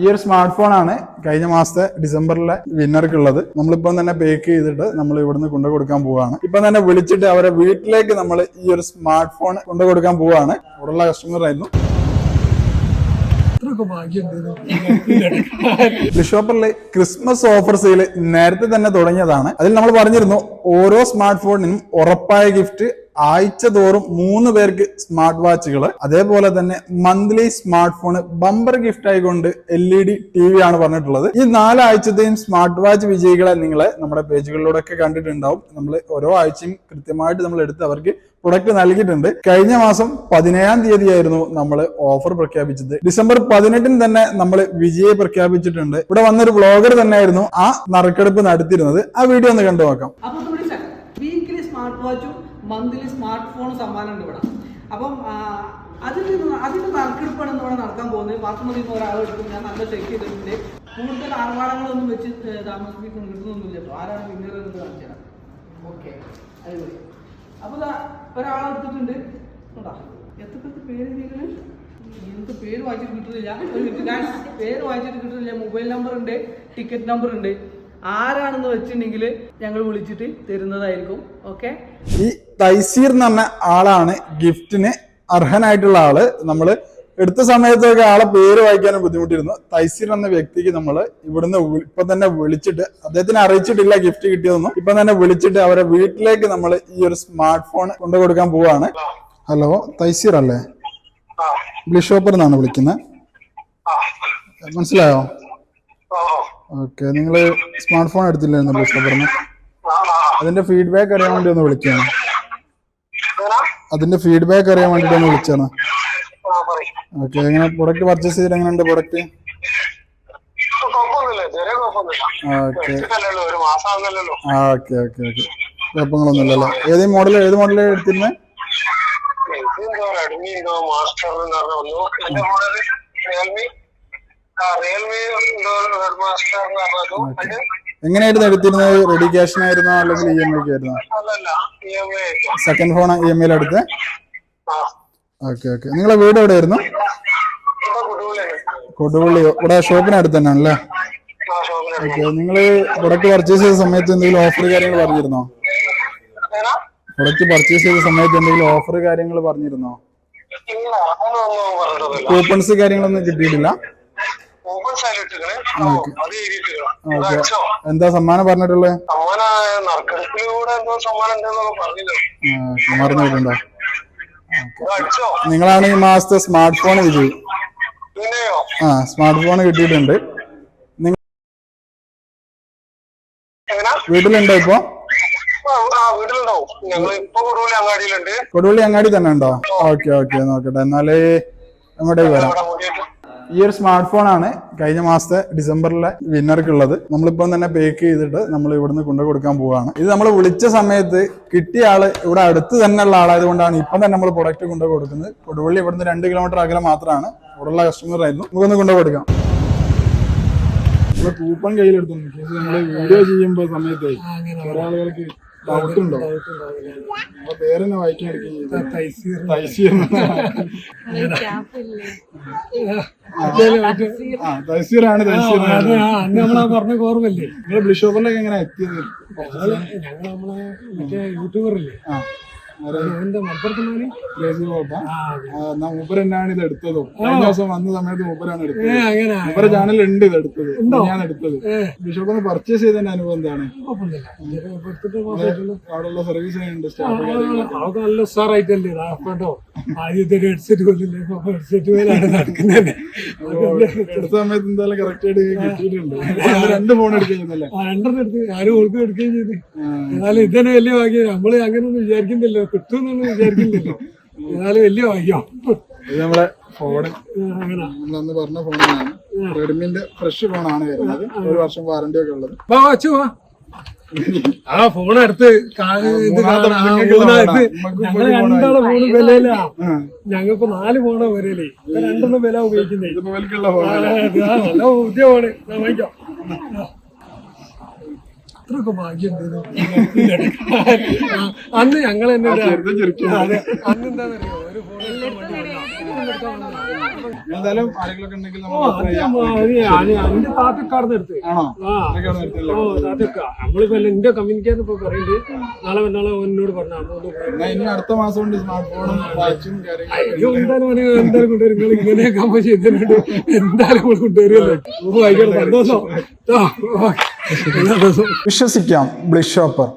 ഈ ഒരു smart phone ആണ് കഴിഞ്ഞ മാസത്തെ ഡിസംബറിലെ വിന്നർക്ക് ഉള്ളത്. നമ്മളിപ്പം തന്നെ പേക്ക് ചെയ്തിട്ട് നമ്മൾ ഇവിടുന്ന് കൊണ്ടു കൊടുക്കാൻ പോവാണ് ഇപ്പം തന്നെ വിളിച്ചിട്ട് അവരെ വീട്ടിലേക്ക് നമ്മൾ ഈ ഒരു സ്മാർട്ട് ഫോൺ കൊണ്ടു കൊടുക്കാൻ പോവാണ് അവിടെയുള്ള കസ്റ്റമർ ആയിരുന്നു. ബിഷോപ്പറിലെ ക്രിസ്മസ് ഓഫർ സെയിൽ നേരത്തെ തന്നെ തുടങ്ങിയതാണ്. അതിൽ നമ്മൾ പറഞ്ഞിരുന്നു ഓരോ സ്മാർട്ട് ഫോണിനും ഉറപ്പായ ഗിഫ്റ്റ് ആഴ്ച തോറും മൂന്ന് പേർക്ക് സ്മാർട്ട് വാച്ചുകൾ അതേപോലെ തന്നെ monthly smart phone bumper gift ആയിക്കൊണ്ട് L E D T V ആണ് പറഞ്ഞിട്ടുള്ളത്. ഈ നാലാഴ്ചത്തെയും സ്മാർട്ട് വാച്ച് വിജയികളെ നിങ്ങളെ നമ്മുടെ പേജുകളിലൂടെ ഒക്കെ കണ്ടിട്ടുണ്ടാവും. നമ്മൾ ഓരോ ആഴ്ചയും കൃത്യമായിട്ട് നമ്മൾ എടുത്ത് അവർക്ക് പ്രൊഡക്റ്റ് നൽകിയിട്ടുണ്ട്. കഴിഞ്ഞ മാസം പതിനേഴാം തീയതിയായിരുന്നു നമ്മൾ ഓഫർ പ്രഖ്യാപിച്ചത്. ഡിസംബർ പതിനെട്ടിന് തന്നെ നമ്മൾ വിജയെ പ്രഖ്യാപിച്ചിട്ടുണ്ട്. ഇവിടെ വന്നൊരു വ്ളോഗർ തന്നെയായിരുന്നു ആ നറുക്കെടുപ്പ് നടത്തിയിരുന്നത്. ആ വീഡിയോ ഒന്ന് കണ്ടു നോക്കാം. വീക്കിലി സ്മാർട്ട് വാച്ചും മന്ത്ലി സ്മാർട്ട് ഫോണും സമ്മാനം ഉണ്ട് ഇവിടെ. അപ്പം ന- അതിന്റെ നറുക്കെടുപ്പാണ് ഇവിടെ നടക്കാൻ പോകുന്നത് ബാത്മതി ഒരാളെടുക്കും ഞാൻ നല്ല ചെക്ക് ചെയ്തിട്ടുണ്ട്. കൂടുതൽ ആർഭാടങ്ങളൊന്നും വെച്ച് താമസിപ്പിക്കും കിട്ടുന്നൊന്നുമില്ല കേട്ടോ. ആരാണ് വിന്നർ എന്ന് കാണിച്ചാൽ ഓക്കെ അടിപൊളി. അപ്പോൾ ഒരാളെടുത്തിട്ടുണ്ട് കേട്ടോ എത്രത്തെ പേര് എഴുതിയിരിക്കണ്? എനിക്ക് പേര് വായിച്ചിട്ട് കിട്ടുന്നില്ല. ഒരു പേര് വായിച്ചിട്ട് കിട്ടുന്നില്ല. മൊബൈൽ നമ്പർ ഉണ്ട് ടിക്കറ്റ് നമ്പർ ഉണ്ട്. ആരാണെന്ന് വെച്ചിട്ടുണ്ടെങ്കിൽ ഞങ്ങൾ വിളിച്ചിട്ട് തരുന്നതായിരിക്കും. ഓക്കെ ഈ തൈസീർ എന്ന് പറഞ്ഞ ആളാണ് ഗിഫ്റ്റിന് അർഹനായിട്ടുള്ള ആൾ. നമ്മൾ എടുത്ത സമയത്തൊക്കെ ആളെ പേര് വായിക്കാനും ബുദ്ധിമുട്ടിരുന്നു. തൈസീർ എന്ന വ്യക്തിക്ക് നമ്മൾ ഇവിടുന്ന് ഇപ്പൊ തന്നെ വിളിച്ചിട്ട് അദ്ദേഹത്തിന് അറിയിച്ചിട്ടില്ല ഗിഫ്റ്റ് കിട്ടിയതൊന്നും. ഇപ്പൊ തന്നെ വിളിച്ചിട്ട് അവരെ വീട്ടിലേക്ക് നമ്മൾ ഈ ഒരു സ്മാർട്ട് ഫോൺ കൊണ്ടു കൊടുക്കാൻ പോവാണ്. ഹലോ തൈസീർ അല്ലേ? ബ്ലിഷോപ്പർ എന്നാണ് വിളിക്കുന്നത് മനസ്സിലായോ? ഓക്കെ നിങ്ങൾ സ്മാർട്ട് ഫോൺ എടുത്തില്ലായിരുന്നു ഇഷ്ടപ്പെടുന്നു അതിന്റെ ഫീഡ്ബാക്ക് അറിയാൻ വേണ്ടി ഒന്ന് വിളിക്കുകയാണ് അതിന്റെ ഫീഡ്ബാക്ക് അറിയാൻ വേണ്ടിട്ട് ഒന്ന് വിളിച്ചാണ്. ഓക്കെ എങ്ങനെ പ്രൊഡക്റ്റ് പർച്ചേസ് ചെയ്തിട്ട് എങ്ങനെയുണ്ട് പ്രൊഡക്റ്റ് ഓക്കെ. ആ ഓക്കെ ഓക്കെ കുഴപ്പങ്ങളൊന്നും ഇല്ലല്ലോ ഏത് മോഡൽ ഏത് മോഡൽ എടുത്തിരുന്നത് റിയൽമി എങ്ങനെയായിരുന്നു എടുത്തിരുന്നത്? റെഡി ക്യാഷിനായിരുന്നോ അല്ലെങ്കിൽ ഇ എം ഐക്ക് ആയിരുന്നോ? ഐ സെക്കൻഡ് ഫോൺ ഇ എം ഐയിൽ എടുത്ത് ഓക്കെ ഓക്കെ. നിങ്ങളെ വീട് എവിടെയായിരുന്നു? കൊടുവള്ളി. ഇവിടെ ഷോപ്പിനടുത്ത് തന്നെയാണല്ലേ? ഓക്കെ നിങ്ങൾ പ്രൊഡക്റ്റ് പർച്ചേസ് ചെയ്ത സമയത്ത് എന്തെങ്കിലും ഓഫർ കാര്യങ്ങൾ പറഞ്ഞിരുന്നോ? പ്രൊഡക്റ്റ് പർച്ചേസ് ചെയ്ത സമയത്ത് എന്തെങ്കിലും ഓഫർ കാര്യങ്ങൾ പറഞ്ഞിരുന്നോ? കൂപ്പൺസ് കാര്യങ്ങളൊന്നും കിട്ടിയിട്ടില്ല. എന്താ സമ്മാനം പറഞ്ഞിട്ടുള്ളത് അടിച്ചോ നിങ്ങളാണ് ഈ മാസത്തെ സ്മാർട്ട് ഫോൺ വിജയി ആ സ്മാർട്ട് ഫോൺ കിട്ടിയിട്ടുണ്ട് വീട്ടിലുണ്ടോ ഇപ്പോ? കൊടുവള്ളി അങ്ങാടി തന്നെ ഉണ്ടോ? ഓക്കെ ഓക്കെ നോക്കട്ടെ. എന്നാൽ അങ്ങോട്ടേക്ക് വരാം. ഈ ഒരു സ്മാർട്ട് ഫോൺ ആണ് കഴിഞ്ഞ മാസത്തെ ഡിസംബറിലെ വിന്നർക്കുള്ളത് നമ്മളിപ്പം തന്നെ പേക്ക് ചെയ്തിട്ട് നമ്മൾ ഇവിടുന്ന് കൊണ്ടു കൊടുക്കാൻ പോവാണ് ഇത് നമ്മൾ വിളിച്ച സമയത്ത് കിട്ടിയ ആൾ ഇവിടെ അടുത്ത് തന്നെ ഉള്ള ആളായതുകൊണ്ടാണ് ഇപ്പം തന്നെ നമ്മൾ പ്രൊഡക്റ്റ് കൊണ്ടു കൊടുക്കുന്നത്. കൊടുവള്ളി ഇവിടുന്ന് രണ്ട് കിലോമീറ്റർ അകലെ മാത്രമാണ്. ഇവിടെയുള്ള കസ്റ്റമർ ആയിരുന്നു. നമുക്കൊന്ന് കൊണ്ടു കൊടുക്കാം. നമ്മൾ കൂപ്പൺ കയ്യിലെടുത്തു. നമ്മൾ വീഡിയോ ചെയ്യുമ്പോൾ സമയത്ത് ഒരാളുകൾക്ക് ആളുകൾക്ക് ഡൗട്ട് ഉണ്ടോ പേരെന്നെ വായിക്കാൻ തൈസീറാണ് പറഞ്ഞ ഓർമ്മല്ലേ നിങ്ങൾ ബ്ലിഷോപ്പറിലേക്ക് എങ്ങനെ എത്തിയത്? ഞങ്ങൾ നമ്മളെ മറ്റേ യൂട്യൂബറില്ലേ? തന്നെയാണ് ഇത് എടുത്തതും. കഴിഞ്ഞ ദിവസം വന്ന സമയത്ത് മൂപ്പരാണ് എടുത്തത്. മൂപ്പര ചാനൽ ഉണ്ട് ഇത് എടുത്തത്. ഞാൻ എടുത്തത്. ബിഷോപ്പിന് പർച്ചേസ് ചെയ്തതിന്റെ അനുഭവം എന്താണ്. അവിടെയുള്ള സർവീസ് ഉണ്ട് സാറായിട്ടല്ലേ സ്റ്റാഫ് നല്ല ഒരു ആദ്യത്തെ ഹെഡ്സെറ്റ് കൊല്ലില്ലേ? ഹെഡ്സെറ്റ് പോലാണ് നടക്കുന്നത്. എടുത്ത സമയത്ത് എന്തായാലും കറക്റ്റ് ആയിട്ട് കിട്ടിയിട്ടുണ്ട്. രണ്ട് ഫോൺ എടുക്കുന്നില്ലേ രണ്ടെണ്ണം എടുത്ത്. ആരും ഓൾക്ക് എടുക്കുകയും ചെയ്ത്. എന്നാലും ഇതന്നെ വലിയ ഭാഗ്യം. നമ്മൾ അങ്ങനെയൊന്നും വിചാരിക്കുന്നില്ലോ കിട്ടുമെന്നൊന്നും വിചാരിക്കുന്നില്ലല്ലോ. എന്നാലും വലിയ ഭാഗ്യം. ഇത് നമ്മളെ നമ്മൾ പറഞ്ഞ ഫോണാണ് റെഡ്മിന്റെ ഫ്രഷ് ഫോണാണ് വരുന്നത്. ഒരു വർഷം വാറന്റി ഒക്കെ ഉള്ളത്. വാ അച്ചു വാ. ആ ഫോൺ എടുത്ത് ഞങ്ങൾ രണ്ടാളെ ഫോണ് വിലയില്ല ഞങ്ങൾക്ക് നാല് ഫോണാ വരല്ലേ ഇപ്പൊ രണ്ടെണ്ണം വില ഉപയോഗിക്കുന്നേ. നല്ല ഉദ്യോഗമാണ്. ഞാൻ വാങ്ങിക്കാം. ഇത്രയൊക്കെ ഭാഗ്യം അന്ന് ഞങ്ങൾ തന്നെ അന്ന് എന്താണെന്നറിയോ ഒരു എന്റെ താത്തക്കാർന്ന് എടുത്ത് ഓ താത്തക്ക നമ്മളിപ്പോ എന്റെ കമ്മ്യൂണിക്കേഷൻ ഇപ്പൊ പറയുന്നത് നാളെ നാളെ എന്നോട് പറഞ്ഞു അടുത്ത മാസം കൊണ്ട് സ്മാർട്ട് ഫോണും വാച്ചും കാര്യങ്ങളും എന്തായാലും എന്തായാലും കൊണ്ടുവരും നിങ്ങൾ ഇങ്ങനെയൊക്കെ ചെയ്തിട്ടുണ്ട് എന്തായാലും കൊണ്ടുവരുമല്ലോ സന്തോഷം ഓക്കേ. വിശ്വസിക്കാം ബ്ലിഷ് ഷോപ്പർ